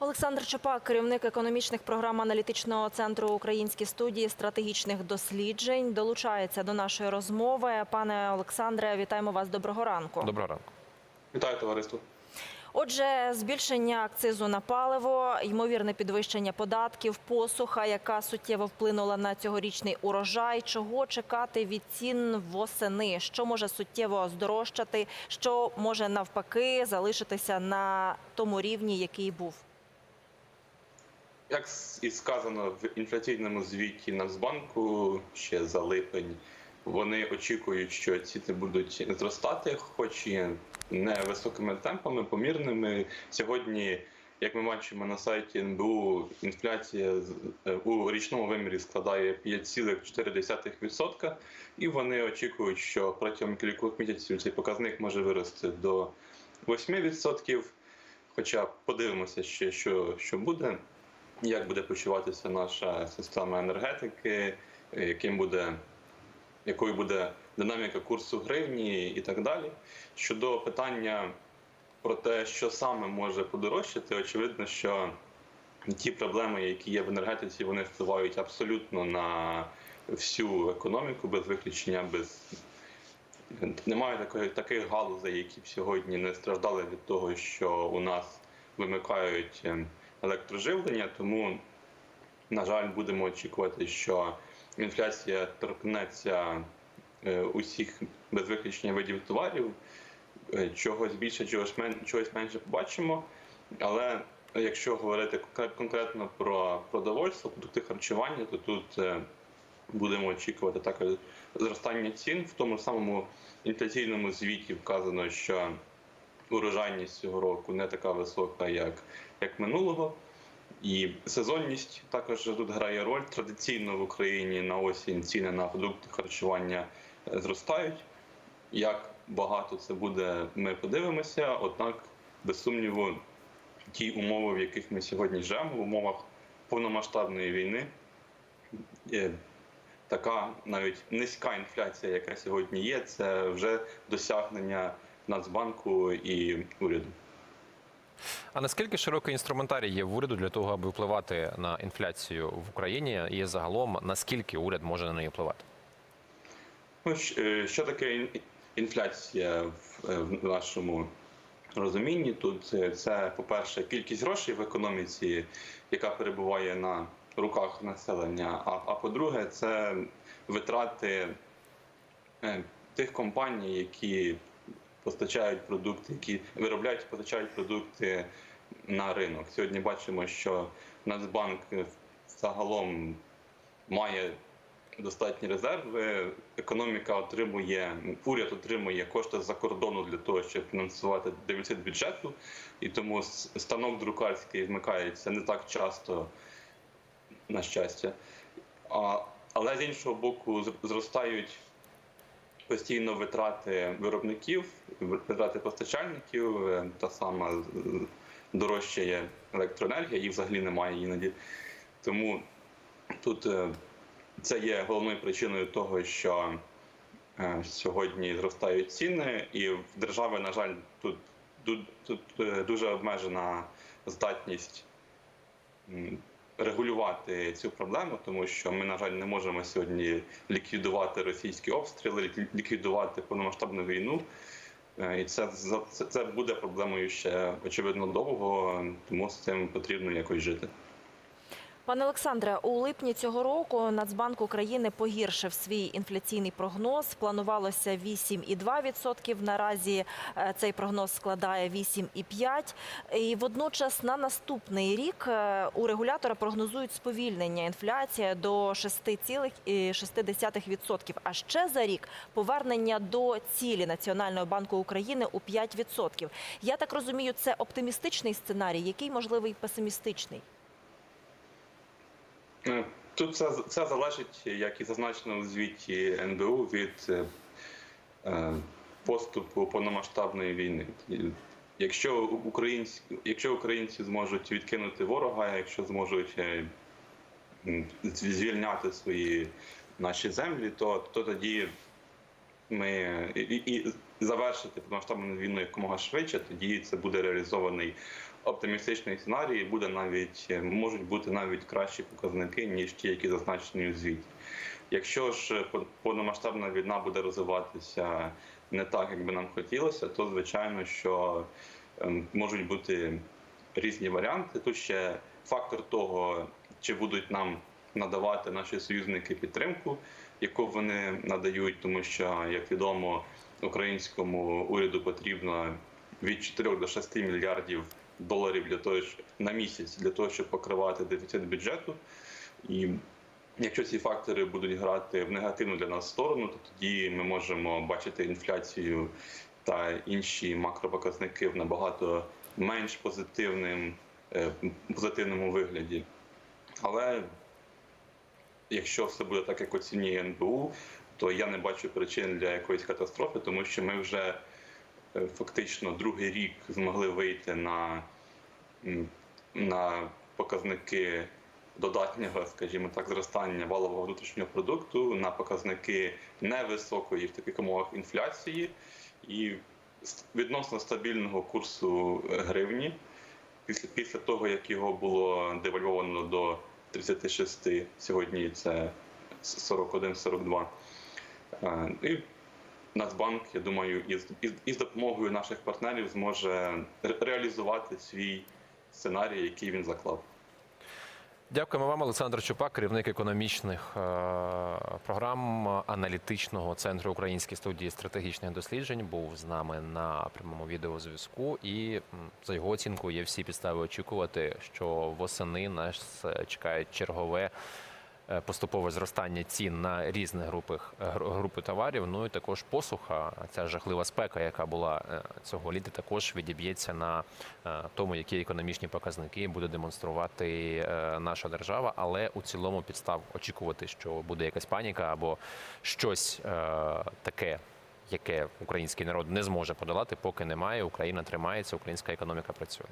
Олександр Чопак, керівник економічних програм аналітичного центру Українські студії стратегічних досліджень, долучається до нашої розмови. Пане Олександре, вітаємо вас. Доброго ранку. Доброго ранку. Вітаю товариство. Отже, збільшення акцизу на паливо, ймовірне підвищення податків, посуха, яка суттєво вплинула на цьогорічний урожай. Чого чекати від цін восени? Що може суттєво здорожчати? Що може навпаки залишитися на тому рівні, який був? Як і сказано в інфляційному звіті Нацбанку ще за липень, вони очікують, що ціни будуть зростати, хоч і не високими темпами, помірними. Сьогодні, як ми бачимо на сайті НБУ, інфляція е, у річному вимірі складає 5,4%, і вони очікують, що протягом кількох місяців цей показник може вирости до 8%. Хоча подивимося ще, що, що буде як буде почуватися наша система енергетики, е, яким буде, якою буде динаміка курсу гривні і так далі. Щодо питання про те, що саме може подорожчати, очевидно, що ті проблеми, які є в енергетиці, вони впливають абсолютно на всю економіку без виключення, без немає такої таких галузей, які б сьогодні не страждали від того, що у нас вимикають ем, електроживлення. Тому, на жаль, будемо очікувати, що інфляція торкнеться е, усіх без виключення видів товарів. Е, Чогось більше, чогось мен- чогось менше побачимо. Але якщо говорити конкретно про продовольство, продукти харчування, то тут е, будемо очікувати також зростання цін. В тому самому інфляційному звіті вказано, що урожайність цього року не така висока, як, як минулого. І сезонність також тут грає роль. Традиційно в Україні на осінь ціни на продукти харчування е, зростають. Як багато це буде, ми подивимося. Однак, без сумніву, ті умови, в яких ми сьогодні живемо, в умовах повномасштабної війни, така навіть низька інфляція, яка сьогодні є, це вже досягнення Нацбанку і уряду. А наскільки широкий інструментарій є в уряду для того, аби впливати на інфляцію в Україні? І загалом наскільки уряд може на неї впливати? Ну, е, що таке інфляція в, е, нашому розумінні? Тут е, це, по-перше, кількість грошей в економіці, яка перебуває на руках населення. А, а по-друге, це витрати тих компаній, які постачають продукти, які виробляють постачають продукти на ринок. Сьогодні бачимо, що Нацбанк загалом має достатні резерви. Економіка отримує, уряд отримує кошти з-за кордону для того, щоб фінансувати дефіцит бюджету, і тому станок друкарський вмикається не так часто, на щастя. А, але з іншого боку, зростають постійно витрати виробників, витрати постачальників, е, та сама е, дорожчає електроенергія, їх взагалі немає іноді. Тому тут е, це є головною причиною того, що сьогодні зростають ціни, і в держави, на жаль, тут, тут, тут дуже обмежена здатність регулювати цю проблему, тому що ми, на жаль, не можемо сьогодні ліквідувати російські обстріли, ліквідувати повномасштабну війну. Е, І це, це буде проблемою ще очевидно довго, тому з цим потрібно якось жити. Пане Олександре, у липні цього року Нацбанк України погіршив свій інфляційний прогноз. Планувалося 8,2%. Наразі е, цей прогноз складає 8,5%. І водночас на наступний рік е, у регулятора прогнозують сповільнення інфляції до 6,6%. А ще за рік повернення до цілі Національного банку України у 5%. Я так розумію, це оптимістичний сценарій, який можливий песимістичний. Тут це, це залежить, як і зазначено у звіті НБУ, від е, е, поступу повномасштабної війни. Якщо українці, якщо українці зможуть відкинути ворога, якщо зможуть е, звільняти свої наші землі, то, то тоді ми і і завершити повномасштабну війну якомога швидше, тоді це буде реалізований оптимістичний сценарій, буде навіть е, можуть бути навіть кращі показники ніж ті, які зазначені у звіті. Якщо ж повномасштабна війна буде розвиватися не так, як би нам хотілося, то звичайно, що ем, можуть бути різні варіанти. Тут ще фактор того, чи будуть нам надавати наші союзники підтримку, яку вони надають, тому що, як відомо, українському уряду потрібно від 4 до 6 мільярдів доларів для того, щоб- на місяць для того, щоб покривати дефіцит бюджету. І якщо ці фактори будуть грати в негативну для нас сторону, то тоді ми можемо бачити інфляцію та інші макропоказники в набагато менш позитивним, е, позитивному вигляді. Але якщо все буде так, як оцінює НБУ, то я не бачу причин для якоїсь катастрофи, тому що ми вже фактично другий рік змогли вийти на, на показники додатнього, скажімо так, зростання валового внутрішнього продукту, на показники невисокої в таких умовах інфляції і відносно стабільного курсу е, гривні. Після, після того, як його було девальвовано до 36, сьогодні це 41-42. Е, І Нацбанк, я думаю, із, із, із допомогою наших партнерів зможе реалізувати свій сценарій, який він заклав. Дякуємо вам, Олександр Чупак, керівник економічних е, програм аналітичного центру Української студії стратегічних досліджень. Був з нами на прямому відеозв'язку. І за його оцінкою є всі підстави очікувати, що восени нас е, чекає чергове. Е, Поступове зростання цін на різні групи, групи товарів. Ну і також посуха. Ця жахлива спека, яка була е, цього літа, також відіб'ється на е, тому, які економічні показники буде демонструвати е, наша держава. Але у цілому підстав очікувати, що буде якась паніка або щось е, таке, яке український народ не зможе подолати, поки немає. Україна тримається, українська економіка працює.